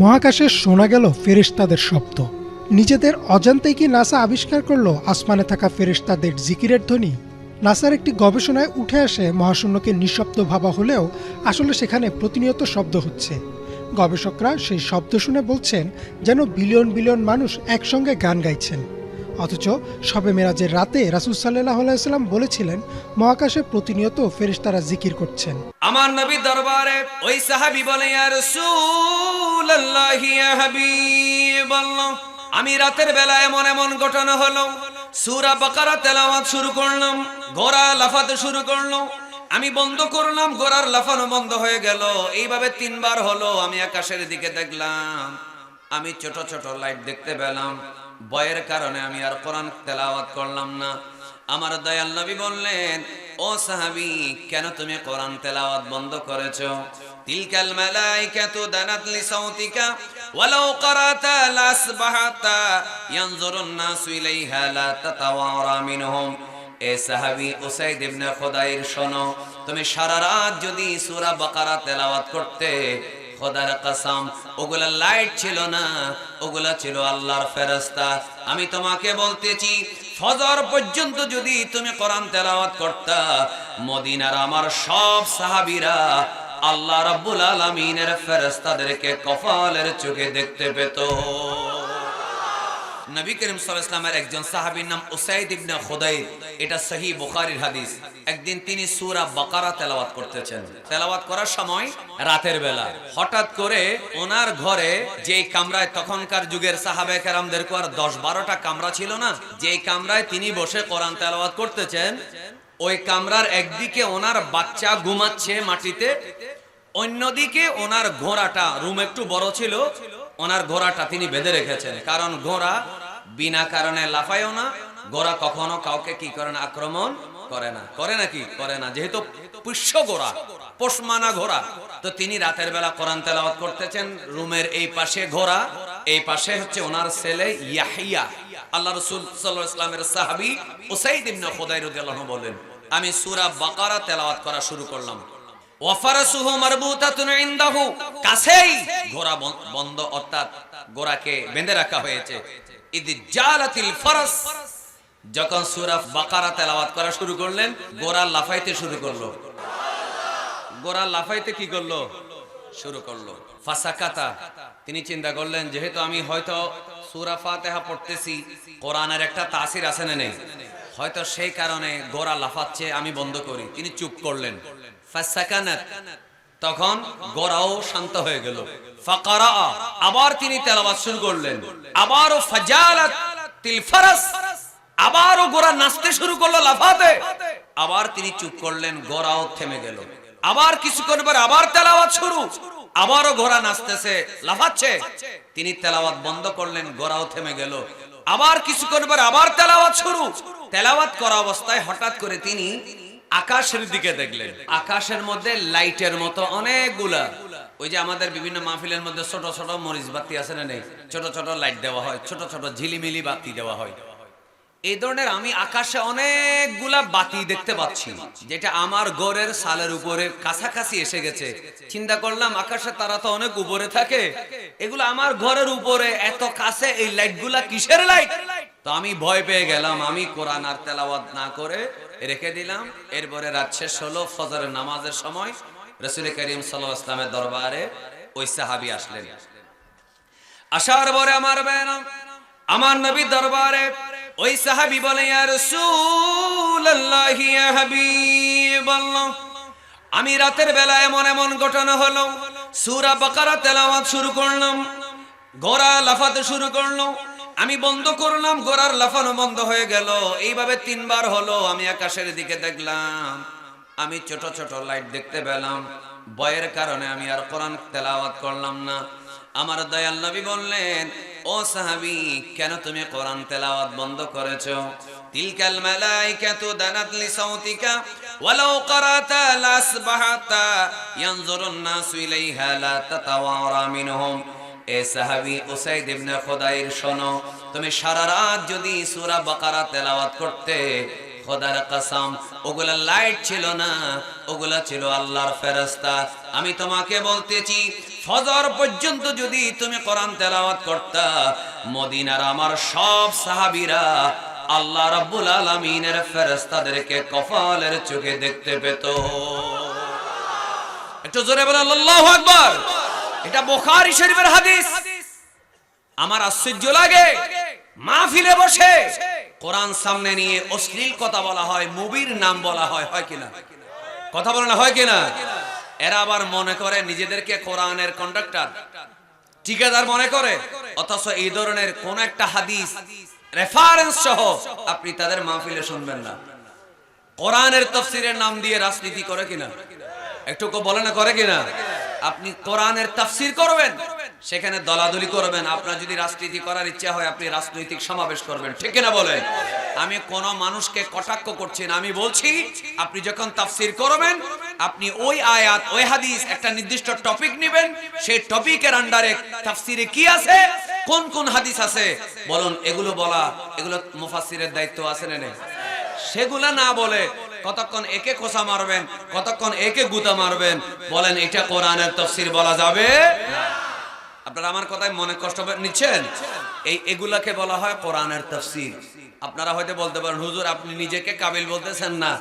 মহাকাশে শোনা গেল ফেরিস্তাদের শব্দ। নিজেদের অজান্তেই কি নাসা আবিষ্কার করল? আসমানে থাকা ফেরিস্তাদের জিকিরের ধ্বনি। নাসার একটি গবেষণায় উঠে আসে, মহাশূন্যকে নিঃশব্দ ভাবা হলেও আসলে সেখানে প্রতিনিয়ত শব্দ হচ্ছে। গবেষকরা সেই শব্দ শুনে বলছেন, যেন বিলিয়ন বিলিয়ন মানুষ একসঙ্গে গান গাইছেন। অথচ শবে মেরাজের রাতে রাসুল সাল্লাহ আলাইসাল্লাম বলেছিলেন, মহাকাশে প্রতিনিয়ত ফেরেশতারা জিকির করছেন। আমার নবী দরবারে ওই সাহাবী বলে আমি রাতের বেলা এমন এমন ঘটনা হলো, সূরা বাকারা তেলাওয়াত শুরু করলাম, ঘোড়া লাফাতে শুরু করল। আমি বন্ধ করলাম, ঘোড়ার লাফানো বন্ধ হয়ে গেল। এইভাবে তিনবার হলো, আমি আকাশের দিকে দেখলাম, আমি ছোট ছোট লাইট দেখতে পেলাম। ভয়ের কারণে আমি আর কোরআন তেলাওয়াত করলাম না। আমার দয়াল নবী বললেন, ও সাহাবি, কেন তুমি কোরআন তেলাওয়াত বন্ধ করেছ? তিলকাল মালাইকাতু দানাত লিসাউতিকা ওয়ালাউ কারাতা লাসবাহাতা ইয়ানজুরুন নাসু ইলাইহা লা তাতাওয়ারা মিনহুম। এ সাহাবি, উসাইদ ইবনে খুদাইর শোনো, তুমি সারা রাত যদি সূরা বাকারা তেলাওয়াত করতে খোদার কসম, ওগুলা লাইট ছিল না, ওগুলা ছিল আল্লাহর ফেরস্তা আমি তোমাকে বলতেছি, ফজর পর্যন্ত যদি তুমি কোরআন তেলাওয়াত করতা, মদিনার আমার সব সাহাবিরা আল্লাহ রাব্বুল আলামিনের ফেরেশতাদেরকে কফালের চোখে দেখতে পেত। নবী করিম ওয়াসাল্লামের একজন সাহাবীর নাম উসাইদ ইবনে খুদাইর এটা সহিহ বুখারীর হাদিস। একদিন তিনি সূরা বাকারা তেলাওয়াত করতেছেন। তেলাওয়াত করার সময় রাতের বেলা। হঠাৎ করে ওনার ঘরে যেই কামরায় তখনকার যুগের সাহাবে কেরামদের আর দশ বারোটা কামরা ছিল না, যেই কামরায় তিনি বসে কোরআন তেলাওয়াত করতেছেন, ওই কামরার একদিকে ওনার বাচ্চা ঘুমাচ্ছে মাটিতে, অন্যদিকে ওনার ঘোড়াটা, রুম একটু বড় ছিল, ওনার ঘোড়াটা তিনি বেঁধে রেখেছেন। কারণ ঘোড়া বিনা কারণে লাফায়ও না ঘোড়া কখনো কাউকে কি করে না, আক্রমণ করে না। করে নাকি করে না। যেহেতু পুষ্য ঘোড়া পোষমানা ঘোড়া, তো তিনি রাতের বেলা কোরআন তেলাওয়াত করতেছেন, রুমের এই পাশে ঘোড়া, এই পাশে হচ্ছে ওনার ছেলে ইয়াহিয়া। আল্লাহ রসুল আলাইহি ইসলামের সাহাবী উসাইদ ইবনে খুদাই রাদিয়াল্লাহু বলেন, আমি সূরা বাকারা তেলাওয়াত করা শুরু করলাম। ওয়াফারাসুহু কাছেই ঘোড়া বন- বন্ধ, অর্থাৎ ঘোড়াকে বেঁধে রাখা হয়েছে। যখন সূরা বাকারা তেলাওয়াত করা শুরু করলেন ঘোড়া লাফাইতে শুরু করল। গোড়া লাফাইতে কি করল? শুরু করল। ফাসাকাতা, তিনি চিন্তা করলেন, যেহেতু আমি হয়তো সূরা ফাতিহা পড়তেছি, কোরআনের একটা তাসির আছে না নেই? হয়তো সেই কারণে গোড়া লাফাচ্ছে, আমি বন্ধ করি। তিনি চুপ করলেন। ফাসাকানাত, তখন গোড়াও শান্ত হয়ে গেল। আবার তিনি তেলাওয়াত শুরু করলেন। আবারও ফাজালাত আবারও গোড়া নাচতে শুরু করল লাফাতে। আবার তিনি চুপ করলেন গোড়াও থেমে গেল। আবার কিছুক্ষণ পর আবার তেলাওয়াত শুরু। আবারও ঘোড়া নাচতেছে, লাফাচ্ছে। তিনি তেলাওয়াত বন্ধ করলেন গোড়াও থেমে গেল। আবার কিছুক্ষণ পর আবার তেলাওয়াত শুরু। তেলাওয়াত করা অবস্থায় হঠাৎ করে তিনি আকাশের দিকে দেখলেন। আকাশের মধ্যে লাইটের মতো অনেকগুলা ওই যে আমাদের বিভিন্ন মাহফিলের মধ্যে ছোট ছোট মরিচ বাতি আছে না নেই? ছোট ছোট লাইট দেওয়া হয়, ছোট ছোট ঝিলিমিলি বাতি দেওয়া হয়। এই ধরনের আমি আকাশে অনেকগুলা বাতি দেখতে পাচ্ছি, যেটা আমার গড়ের সালের উপরে কাছাকাছি এসে গেছে। চিন্তা করলাম, আকাশে তারা তো অনেক উপরে থাকে। এগুলো আমার ঘরের উপরে, এত কাছে এই লাইটগুলা কিসের লাইট? তো আমি ভয় পেয়ে গেলাম, আমি কোরআন আর তেলাওয়াত না করে রেখে দিলাম। এরপরে রাত শেষ হলো, ফজরের নামাজের সময় রসুল করিম সাল্লাহ ইসলামের দরবারে ওই সাহাবি আসলেন। আসার পরে আমার বেনাম আমার নবী দরবারে ওই সাহাবি বলে আমি রাতের বেলা এমন এমন ঘটনা হলো, সূরা বাকারা তেলাওয়াত শুরু করলাম ঘোড়া লাফাতে শুরু করল, আমি বন্ধ করলাম, ঘোড়ার লাফানো বন্ধ হয়ে গেল, এইভাবে তিনবার হলো, আমি আকাশের দিকে দেখলাম। আমি ছোট ছোট লাইট দেখতে পেলাম। বয়ের কারণে আমি আর কোরআন তেলাওয়াত করলাম না। আমার দয়াল নবী বললেন, ও সাহাবি, কেন তুমি কোরআন তেলাওয়াত বন্ধ করেছ? তিলকাল মালাইকাতু দানাত লিসাউতিকা, ওয়ালাউ কারাতা লাসবাহাতা, ইয়ানজুরুন নাসু ইলাইহা লা তাতাওয়ারা মিনহুম। এ সাহাবি, উসাইদ ইবনে খুদাইর শোনো, তুমি সারা রাত যদি সূরা বাকারা তেলাওয়াত করতে খোদার কসম, ওগুলা লাইট ছিল না, ওগুলা ছিল আল্লাহর ফেরেশতা। আমি তোমাকে বলতেছি, ফজর পর্যন্ত যদি তুমি কোরআন তেলাওয়াত করতা, মদিনার আমার সব সাহাবীরা আল্লাহ রাব্বুল আলামিনের ফেরেশতাদেরকে কপালের চোখে দেখতে পেত। একটু জোরে বলে আল্লাহু আকবার। এটা বুখারী শরীফের হাদিস। আমার আশ্চর্য লাগে, মাহফিলে বসে কোরআন সামনে নিয়ে অশ্লীল কথা বলা হয় মুবির নাম বলা হয় হয় কিনা? কথা বলে হয় কিনা? এরা আবার মনে করে নিজেদেরকে কোরআনের কন্ডাক্টর ঠিকাদার মনে করে, অথচ এই ধরনের কোন একটা হাদিস রেফারেন্স সহ আপনি তাদের মাহফিলে শুনবেন না। কোরআনের তফসিরের নাম দিয়ে রাজনীতি করে কিনা? একটু বলে না, করে কিনা? আপনি কোরআনের তাফসির করবেন? সেখানে দলাদলি করবেন। আপনার যদি রাজনীতি করার ইচ্ছা হয়, আপনি রাজনৈতিক সমাবেশ করবেন। ঠিক কিনা বলেন আমি কোন মানুষকে কটাক্ষ করছি না। আমি বলছি, আপনি যখন তাফসির করবেন, আপনি ওই আয়াত, ওই হাদিস, একটা নির্দিষ্ট টপিক নেবেন। সেই টপিকের আন্ডারে তাফসিরে কি আছে? কোন কোন হাদিস আছে? বলুন, এগুলো বলা, এগুলো মুফাসসিরের দায়িত্ব আছে না নেই? সেগুলা না বলে কতক্ষণ একে কোষা মারবেন, কতক্ষণ একে গুতা মারবেন, বলেন এটা কোরআনের তফসির বলা যাবে আপনারা আমার কথায় মনে কষ্ট নিচ্ছেন? এই এগুলাকে বলা হয় কোরআনের তফসির। আপনারা হয়তো বলতে পারেন, হুজুর, আপনি নিজেকে কাবিল বলতেছেন না।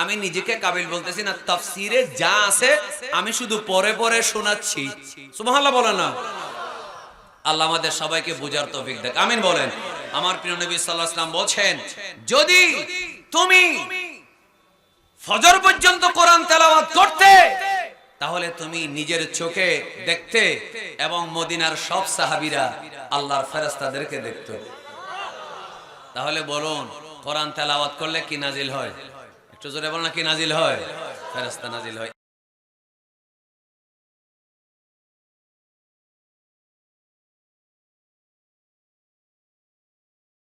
আমি নিজেকে কাবিল বলতেছি না, তফসিরে যা আছে আমি শুধু পরে পরে শোনাচ্ছি। সুবহানাল্লাহ বলে না। আল্লাহ আমাদের সবাইকে বুঝার তৌফিক দেখ আমিন বলেন। আমার প্রিয় নবী সাল্লাল্লাহু আলাইহি সাল্লাম বলছেন, যদি তুমি ফজর পর্যন্ত কোরআন তেলাওয়াত করতে তাহলে তুমি নিজের চোখে দেখতে এবং মদিনার সব সাহাবিরা আল্লাহর ফেরাস্তাদেরকে দেখত। তাহলে বলুন, কোরআন তেলাওয়াত করলে কি নাজিল হয়? একটু জোরে বল না কি নাজিল হয়? ফেরাস্তা নাজিল হয়।